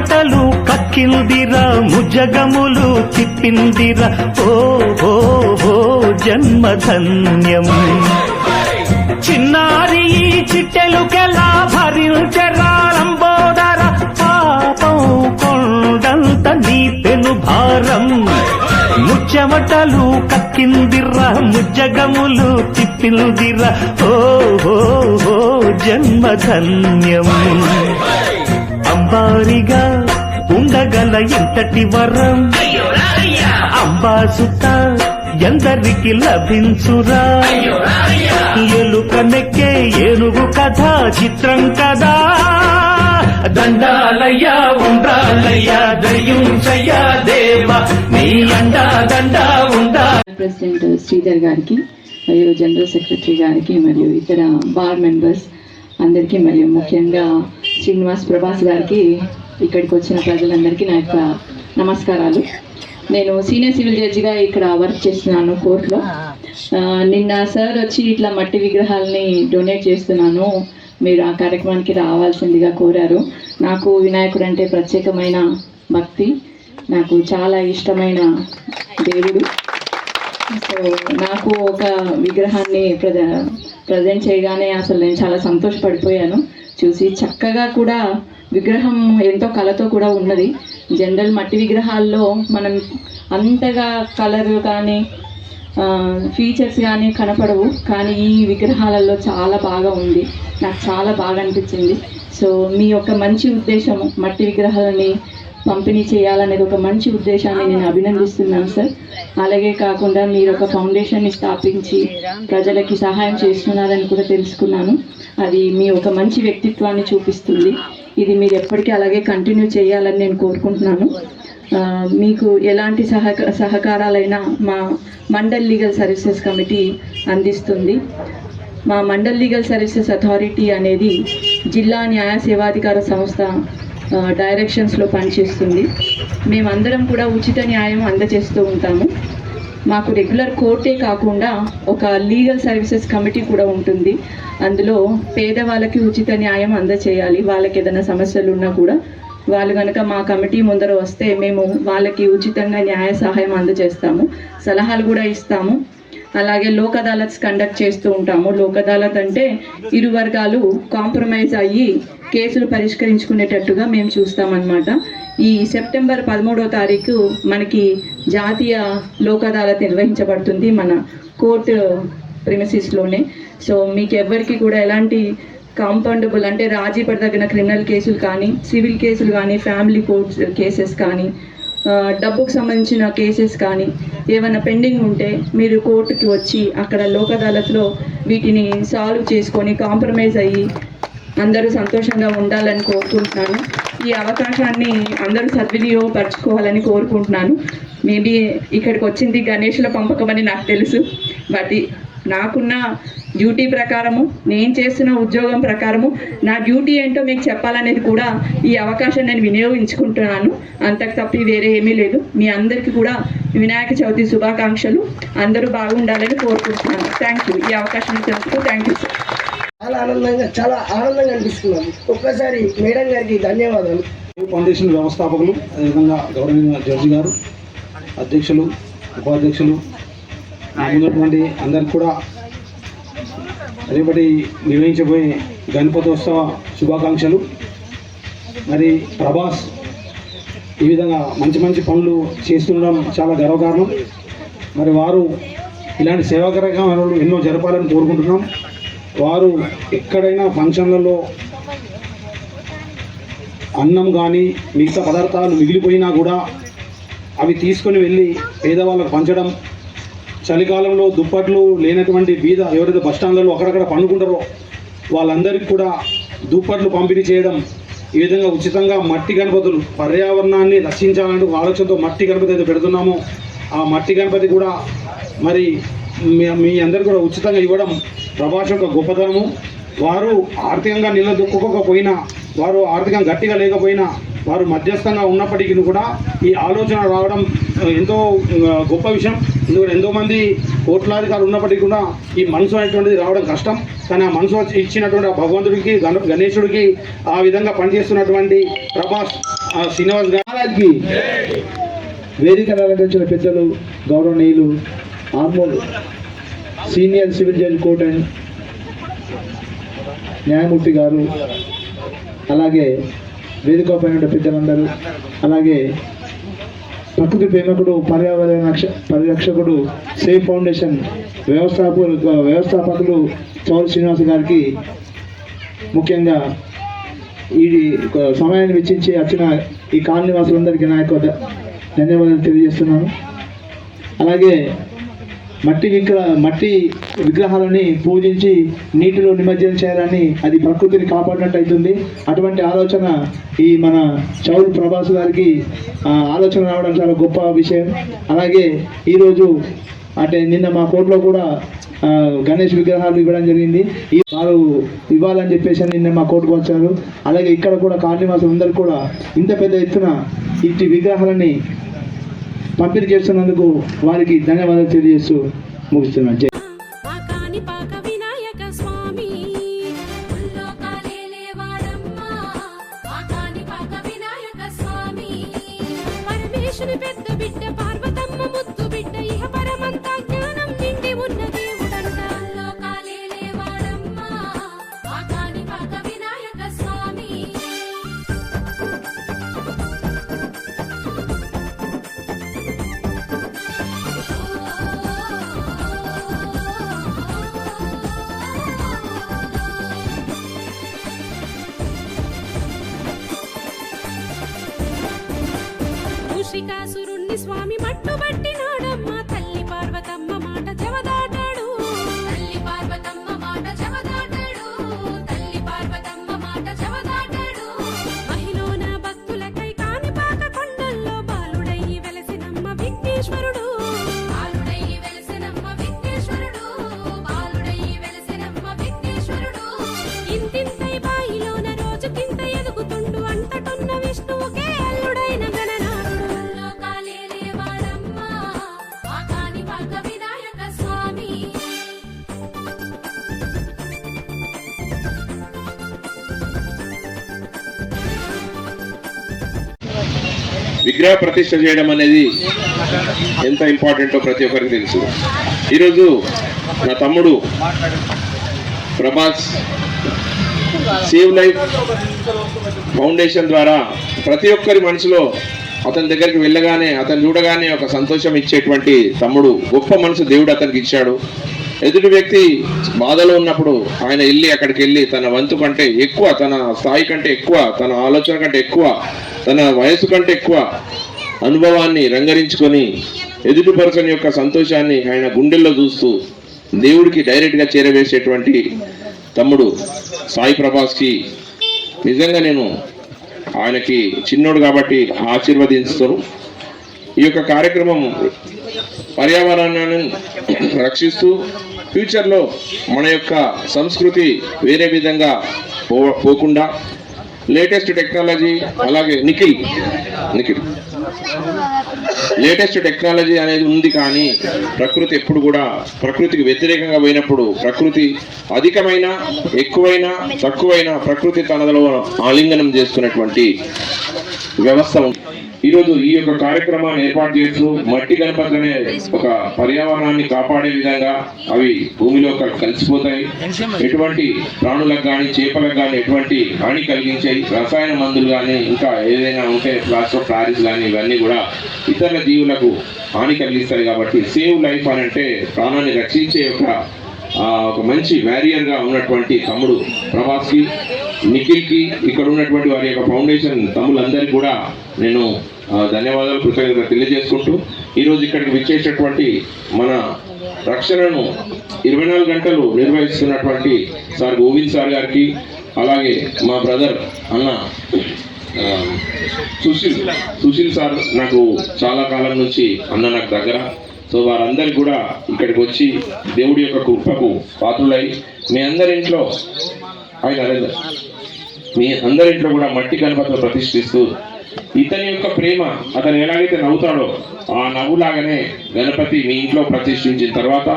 ముచ్చమటలు కక్కిందిరా ముజగములు తిప్పిందిరా. ఓ ఓ ఓ జన్మధన్యం. చిన్నారి ఈ చిట్టెలుకెలా భరించరాలంబోదర పాపం కొండంత నీ పెను భారం. ముచ్చమటలు కక్కిందిర్రా ముజ్జగములు తిప్పిందిరా. ఓ ఓ ఓ జన్మధన్యం. అంబారిగా ఉండగల ఎంతటి వరం. అంబాసుత ఎందరికి లభించురా. ఎలుక నెక్కే ఏనుగు కథ చిత్రం కదా. దండాలయ్యా ఉండాలయ్యా దయ్యుంచయ్యా దేవ నీ అండా దండా ఉండా. ప్రెసిడెంట్ శ్రీధర్ గారికి మరియు జనరల్ సెక్రటరీ గారికి మరియు ఇతర బార్ మెంబర్స్ అందరికీ మరియు ముఖ్యంగా శ్రీనివాస్ ప్రభాస్ గారికి ఇక్కడికి వచ్చిన ప్రజలందరికీ నా యొక్క నమస్కారాలు. నేను సీనియర్ సివిల్ జడ్జిగా ఇక్కడ వర్క్ చేస్తున్నాను కోర్టులో. నిన్న సార్ వచ్చి ఇట్లా మట్టి విగ్రహాలని డొనేట్ చేస్తున్నాను. మీరు ఆ కార్యక్రమానికి రావాల్సిందిగా కోరారు. నాకు వినాయకుడు అంటే ప్రత్యేకమైన భక్తి. నాకు చాలా ఇష్టమైన దేవుడు. సో నాకు ఒక విగ్రహాన్ని ప్రజ ప్రజెంట్ చేయగానే అసలు నేను చాలా సంతోషపడిపోయాను. చూసి చక్కగా కూడా విగ్రహం ఎంతో కళతో కూడా ఉన్నది. జనరల్ మట్టి విగ్రహాల్లో మనం అంతగా కలర్ కానీ ఫీచర్స్ కానీ కనపడవు. కానీ ఈ విగ్రహాలలో చాలా బాగా ఉంది. నాకు చాలా బాగా అనిపించింది. సో మీ యొక్క మంచి ఉద్దేశం మట్టి విగ్రహాలని పంపిణీ చేయాలనేది ఒక మంచి ఉద్దేశాన్ని నేను అభినందిస్తున్నాను సార్ అలాగే కాకుండా మీరు ఒక ఫౌండేషన్ని స్థాపించి ప్రజలకి సహాయం చేస్తున్నారని కూడా తెలుసుకున్నాను. అది మీ ఒక మంచి వ్యక్తిత్వాన్ని చూపిస్తుంది. ఇది మీరు ఎప్పటికీ అలాగే కంటిన్యూ చేయాలని నేను కోరుకుంటున్నాను. మీకు ఎలాంటి సహక సహకారాలైనా మా మండల్ లీగల్ సర్వీసెస్ కమిటీ అందిస్తుంది. మా మండల్ లీగల్ సర్వీసెస్ అథారిటీ అనేది జిల్లా న్యాయ సేవాధికార సంస్థ డైరెక్షన్స్లో పనిచేస్తుంది. మేమందరం కూడా ఉచిత న్యాయం అందజేస్తూ ఉంటాము. మాకు రెగ్యులర్ కోర్టే కాకుండా ఒక లీగల్ సర్వీసెస్ కమిటీ కూడా ఉంటుంది. అందులో పేదవాళ్ళకి ఉచిత న్యాయం అందచేయాలి వాళ్ళకి ఏదైనా సమస్యలు ఉన్నా కూడా వాళ్ళు కనుక మా కమిటీ ముందర వస్తే మేము వాళ్ళకి ఉచితంగా న్యాయ సహాయం అందజేస్తాము. సలహాలు కూడా ఇస్తాము. అలాగే లోక్ అదాలత్స్ కండక్ట్ చేస్తూ ఉంటాము. లోక్ అదాలత్ అంటే ఇరు వర్గాలు కాంప్రమైజ్ అయ్యి కేసులు పరిష్కరించుకునేటట్టుగా మేము చూస్తామన్నమాట. ఈ సెప్టెంబర్ పదమూడో తారీఖు మనకి జాతీయ లోక్ అదాలత్ నిర్వహించబడుతుంది మన కోర్టు ప్రిమిసిస్లోనే సో మీకు ఎవ్వరికి కూడా ఎలాంటి కాంపౌండబుల్ అంటే రాజీ పడదగిన క్రిమినల్ కేసులు కానీ సివిల్ కేసులు కానీ ఫ్యామిలీ కోర్ట్స్ కేసెస్ కానీ డబ్బుకు సంబంధించిన కేసెస్ కానీ ఏమైనా పెండింగ్ ఉంటే మీరు కోర్టుకి వచ్చి అక్కడ లోక్ అదాలత్లో వీటిని సాల్వ్ చేసుకొని కాంప్రమైజ్ అయ్యి అందరూ సంతోషంగా ఉండాలని కోరుకుంటున్నాను. ఈ అవకాశాన్ని అందరూ సద్వినియోగపరచుకోవాలని కోరుకుంటున్నాను. మేబీ ఇక్కడికి వచ్చింది గణేష్ల పంపకమని నాకు తెలుసు. బట్ నాకున్న డ్యూటీ ప్రకారము నేను చేస్తున్న ఉద్యోగం ప్రకారము నా డ్యూటీ ఏంటో మీకు చెప్పాలనేది కూడా ఈ అవకాశం నేను వినియోగించుకుంటున్నాను. అంతకు తప్పి వేరే ఏమీ లేదు. మీ అందరికీ కూడా వినాయక చవితి శుభాకాంక్షలు. అందరూ బాగుండాలని కోరుకుంటున్నాను. థ్యాంక్ యూ ఈ అవకాశం ఇచ్చినందుకు థ్యాంక్ యూ సార్ చాలా ఆనందంగా చాలా ఆనందంగా అనిపిస్తున్నాము ఒక్కసారి మేడం గారికి ధన్యవాదాలు. ఫౌండేషన్ వ్యవస్థాపకులు అదేవిధంగా గౌరవనీయ జడ్జి గారు అధ్యక్షులు ఉపాధ్యక్షులు నా అందరికి కూడా రేపటి నిర్వహించబోయే గణపతోత్సవ శుభాకాంక్షలు. మరి ప్రభాస్ ఈ విధంగా మంచి మంచి పనులు చేస్తుండడం చాలా గర్వకారణం. మరి వారు ఇలాంటి సేవా కార్యక్రమాలు ఎన్నో జరపాలని కోరుకుంటున్నాం. వారు ఎక్కడైనా ఫంక్షన్లలో అన్నం కానీ మిగతా పదార్థాలు మిగిలిపోయినా కూడా అవి తీసుకొని వెళ్ళి పేదవాళ్ళకు పంచడం చలికాలంలో దుప్పట్లు లేనటువంటి బీద ఎవరైతే బస్టాండ్లలో అక్కడక్కడ పండుకుంటారో వాళ్ళందరికీ కూడా దుప్పట్లు పంపిణీ చేయడం ఈ విధంగా ఉచితంగా మట్టి గణపతులు పర్యావరణాన్ని రక్షించాలంటూ ఆలోచనతో మట్టి గణపతి అయితే పెడుతున్నామో ఆ మట్టి గణపతి కూడా మరి మీ మీ అందరు కూడా ఉచితంగా ఇవ్వడం ప్రభాస్ యొక్క గొప్పతనము. వారు ఆర్థికంగా నిలదొక్కుకోకపోయినా వారు ఆర్థికంగా గట్టిగా లేకపోయినా వారు మధ్యస్థంగా ఉన్నప్పటికీ కూడా ఈ ఆలోచన రావడం ఎంతో గొప్ప విషయం. ఎందుకంటే ఎంతోమంది కోట్లాధికారులు ఉన్నప్పటికీ కూడా ఈ మనసు అనేటువంటిది రావడం కష్టం. కానీ ఆ మనసు ఇచ్చినటువంటి ఆ భగవంతుడికి గణ గణేశుడికి ఆ విధంగా పనిచేస్తున్నటువంటి ప్రభాస్ ఆ, శ్రీనివాస్ గారికి వేదిక అలంకరించిన పెద్దలు గౌరవనీయులు Armoor senior civil judge court and న్యాయమూర్తి గారు అలాగే వేదిక పైన ఉన్న పెద్దలందరూ అలాగే ప్రకృతి ప్రేమకుడు పర్యావరణ రక్ష- పరిరక్షకుడు సేఫ్ ఫౌండేషన్ వ్యవస్థాపకులు వ్యవస్థాపకులు చౌరి శ్రీనివాస్ గారికి ముఖ్యంగా ఈ సమయాన్ని వెచ్చించి వచ్చిన ఈ కాలనీ వాసులందరికీ నా యొక్క ధన్యవాదాలు తెలియజేస్తున్నాను. అలాగే మట్టి విగ్రహ మట్టి విగ్రహాలని పూజించి నీటిలో నిమజ్జనం చేయాలని అది ప్రకృతిని కాపాడినట్టు అవుతుంది. అటువంటి ఆలోచన ఈ మన చౌల్ ప్రభాస్ గారికి ఆలోచన రావడం చాలా గొప్ప విషయం. అలాగే ఈరోజు అంటే నిన్న మా కోర్టులో కూడా గణేష్ విగ్రహాలు ఇవ్వడం జరిగింది. ఈ వారు ఇవ్వాలని చెప్పేసి అని నిన్న మా కోర్టుకు వచ్చారు. అలాగే ఇక్కడ కూడా కార్నివాసులు అందరూ కూడా ఇంత పెద్ద ఎత్తున ఇట్టి విగ్రహాలని పంపిణీ చేస్తున్నందుకు వారికి ధన్యవాదాలు తెలియజేస్తూ ముగిస్తున్నాను. శ్రీకాసురుణ్ణి స్వామి మట్టుబట్టినాడమ్మ విగ్రహ ప్రతిష్ట చేయడం అనేది ఎంత ఇంపార్టెంటో ప్రతి ఒక్కరికి తెలుసు. ఈరోజు నా తమ్ముడు ప్రభాస్ సేవ్ లైఫ్ ఫౌండేషన్ ద్వారా ప్రతి ఒక్కరి మనసులో అతని దగ్గరికి వెళ్ళగానే అతను చూడగానే ఒక సంతోషం ఇచ్చేటువంటి తమ్ముడు గొప్ప మనసు దేవుడు అతనికి ఇచ్చాడు. ఎదుటి వ్యక్తి బాధలో ఉన్నప్పుడు ఆయన వెళ్ళి అక్కడికి వెళ్ళి తన వంతు కంటే ఎక్కువ తన స్థాయి కంటే ఎక్కువ తన ఆలోచన కంటే ఎక్కువ తన వయసు కంటే ఎక్కువ అనుభవాన్ని రంగరించుకొని ఎదుటి పర్సన్ యొక్క సంతోషాన్ని ఆయన గుండెల్లో చూస్తూ దేవుడికి డైరెక్ట్గా చేరవేసేటువంటి తమ్ముడు సాయి ప్రభాస్కి నిజంగా నేను ఆయనకి చిన్నోడు కాబట్టి ఆశీర్వదిస్తాను ఈ యొక్క కార్యక్రమం పర్యావరణాన్ని రక్షిస్తూ ఫ్యూచర్లో మన యొక్క సంస్కృతి వేరే విధంగా పో పోకుండా లేటెస్ట్ టెక్నాలజీ అలాగే నిఖిల్ నిఖిల్. లేటెస్ట్ టెక్నాలజీ అనేది ఉంది కానీ ప్రకృతి ఎప్పుడు కూడా ప్రకృతికి వ్యతిరేకంగా పోయినప్పుడు ప్రకృతి అధికమైన ఎక్కువైన తక్కువైన ప్రకృతి తనలో ఆలింగనం చేసుకున్నటువంటి వ్యవస్థ ఈరోజు ఈ యొక్క కార్యక్రమాన్ని ఏర్పాటు చేస్తూ మట్టి గణపతి అనే ఒక పర్యావరణాన్ని కాపాడే విధంగా అవి భూమిలో కలిసిపోతాయి. ఎటువంటి ప్రాణులకు కానీ చేపలకు కానీ ఎటువంటి హాని కలిగించాయి రసాయన మందులు కానీ ఇంకా ఏదైనా ఉంటే ప్లాస్టర్ ప్లారిస్ కానీ ఇవన్నీ కూడా ఇతర జీవులకు హాని కలిగిస్తాయి కాబట్టి సేవ్ లైఫ్ అని అంటే ప్రాణాన్ని రక్షించే యొక్క ఒక మంచి వ్యారియర్గా గా ఉన్నటువంటి తమ్ముడు ప్రభాస్కి నిఖిల్కి ఇక్కడ ఉన్నటువంటి వారి యొక్క ఫౌండేషన్ తమ్ములందరికీ కూడా నేను ధన్యవాదాలు కృతజ్ఞత తెలియజేసుకుంటూ ఈరోజు ఇక్కడికి విచ్చేసినటువంటి మన రక్షణను ఇరవై నాలుగు గంటలు నిర్వహిస్తున్నటువంటి సార్ గోవింద్ సార్ గారికి అలాగే మా బ్రదర్ అన్న సుశీల్ సుశీల్ సార్ నాకు చాలా కాలం నుంచి అన్న నాకు దగ్గర. సో వారందరికీ కూడా ఇక్కడికి వచ్చి దేవుడి యొక్క కృపకు పాత్రులై మీ అందరి ఇంట్లో ఆయన మీ అందరి ఇంట్లో కూడా మట్టి గణపతిని ప్రతిష్ఠిస్తూ ఇతని యొక్క ప్రేమ అతను ఎలాగైతే నవ్వుతాడో ఆ నవ్వులాగానే గణపతి మీ ఇంట్లో ప్రతిష్ఠించిన తర్వాత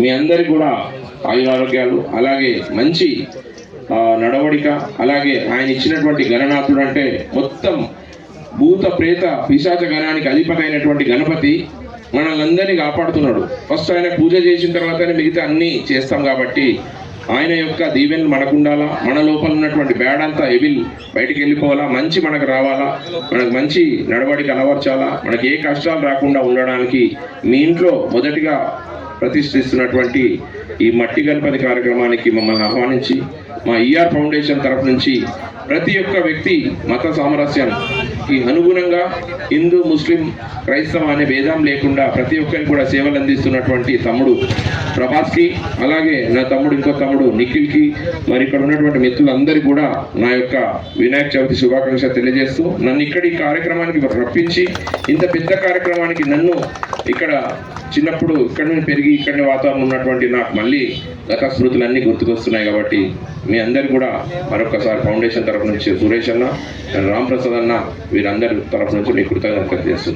మీ అందరికి కూడా ఆయురారోగ్యాలు అలాగే మంచి నడవడిక అలాగే ఆయన ఇచ్చినటువంటి గణనాథుడు అంటే మొత్తం భూత ప్రేత పిశాచ గణానికి అధిపతి అయినటువంటి గణపతి మనల్ని అందరినీ కాపాడుతున్నాడు. ఫస్ట్ ఆయన పూజ చేసిన తర్వాతనే మిగతా అన్ని చేస్తాం కాబట్టి ఆయన యొక్క దీవెనలు మనకు ఉండాలా మన లోపల ఉన్నటువంటి బ్యాడ్ అంతా ఎవిల్ బయటికి వెళ్ళిపోవాలా మంచి మనకు రావాలా మనకు మంచి నడవడికి అలవర్చాలా మనకి ఏ కష్టాలు రాకుండా ఉండడానికి మీ ఇంట్లో మొదటిగా ప్రతిష్ఠిస్తున్నటువంటి ఈ మట్టి గణపతి కార్యక్రమానికి మమ్మల్ని ఆహ్వానించి మా ఈఆర్ ఫౌండేషన్ తరఫు నుంచి ప్రతి ఒక్క వ్యక్తి మత సామరస్యం సామరస్యానికి అనుగుణంగా హిందూ ముస్లిం క్రైస్తవ అనే భేదం లేకుండా ప్రతి ఒక్కరికి కూడా సేవలు అందిస్తున్నటువంటి తమ్ముడు ప్రభాస్కి అలాగే నా తమ్ముడు ఇంకో తమ్ముడు నిఖిల్కి మరి ఇక్కడ ఉన్నటువంటి మిత్రులందరికీ కూడా నా యొక్క వినాయక చవితి శుభాకాంక్ష తెలియజేస్తూ నన్ను ఇక్కడ ఈ కార్యక్రమానికి రప్పించి ఇంత పెద్ద కార్యక్రమానికి నన్ను ఇక్కడ చిన్నప్పుడు ఇక్కడ నుండి పెరిగి ఇక్కడనే వాతావరణం ఉన్నటువంటి నాకు మళ్ళీ గత స్మృతులన్నీ గుర్తుకొస్తున్నాయి కాబట్టి మీ అందరు కూడా మరొకసారి ఫౌండేషన్ తరఫు నుంచి సురేష్ అన్న రామ్ ప్రసాద్ అన్న వీరందరి తరఫు నుంచి మీ కృతజ్ఞత చేస్తున్నాను